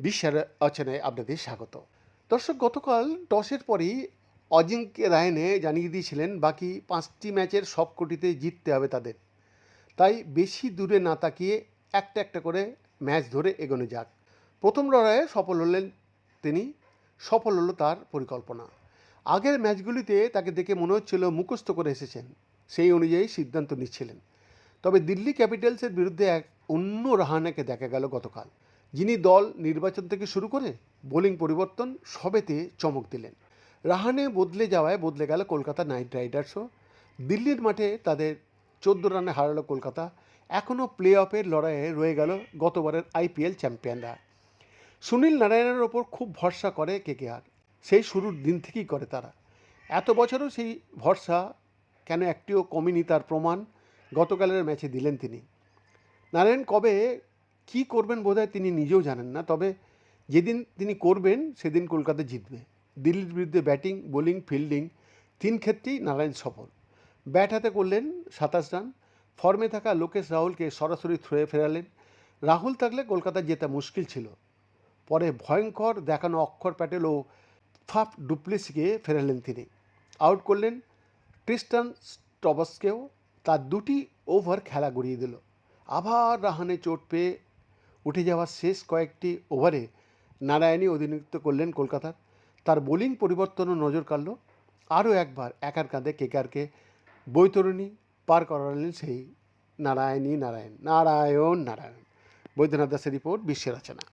বিশ্বের অচেনায় আপনাদের স্বাগত। দর্শক, গতকাল টসের পরই অজিঙ্ক্য রায়নে জানিয়ে দিয়েছিলেন, বাকি পাঁচটি ম্যাচের সবকটিতে জিততে হবে তাদের। তাই বেশি দূরে না তাকিয়ে একটা একটা করে ম্যাচ ধরে এগোনো যাক। প্রথম লড়াইয়ে সফল হলেন তিনি। সফল হলো তার পরিকল্পনা। আগের ম্যাচগুলিতে তাকে দেখে মনে হচ্ছিল মুখস্থ করে এসেছেন। সেই অনুযায়ী সিদ্ধান্ত নিচ্ছিলেন। তবে দিল্লি ক্যাপিটালসের বিরুদ্ধে এক অন্য রাহানাকে দেখা গেল গতকাল। যিনি দল নির্বাচন থেকে শুরু করে বোলিং পরিবর্তন সবেতে চমক দিলেন। রাহানে বদলে যাওয়ায় বদলে গেল কলকাতা নাইট রাইডার্সও। দিল্লির মাঠে তাদের চোদ্দ রানে হারালো কলকাতা। এখনও প্লে অফের লড়াইয়ে রয়ে গেল গতবারের আইপিএল চ্যাম্পিয়নরা। সুনীল নারায়ণের ওপর খুব ভরসা করে কেকেআর। সেই শুরুর দিন থেকেই করে তারা। এত বছরও সেই ভরসা কেন একটিও কমেনি তার প্রমাণ? গতকালের ম্যাচে দিলেন তিনি। নারায়ণ কবে কি করবেন বোধহয় তিনি নিজেও জানেন না, তবে যেদিন তিনি করবেন সেদিন কলকাতা জিতবে। দিল্লির বিরুদ্ধে ব্যাটিং, বোলিং, ফিল্ডিং, তিন ক্ষেত্রেই নারায়ণ সফল। ব্যাট হাতে করলেন সাতাশ রান, ফর্মে থাকা লোকেশ রাহুলকে সরাসরি থ্রোয়ে ফেরালেন। রাহুল থাকলে কলকাতা জেতা মুশকিল ছিল। পরে ভয়ঙ্কর দেখানো অক্ষর প্যাটেল ও ফাফ ডুপ্লেসিকে ফেরালেন তিনি। আউট করলেন ক্রিস্টান স্টবসকেও। তার দুটি ওভার খেলা গড়িয়ে দিল। আবার রাহানে চোট পেয়ে উঠে যাওয়ার শেষ কয়েকটি ওভারে নারায়ণী অধিনিত্ব করলেন কলকাতার। তার বোলিং পরিবর্তনও নজর কাড়ল। আরও একবার একার কাঁধে কেকারকে বৈতরণী পার করালেন সেই নারায়ণী নারায়ণ। নারায়ণ নারায়ণ। বৈদ্যনাথ দাসের রিপোর্ট বিশ্বের রচনা।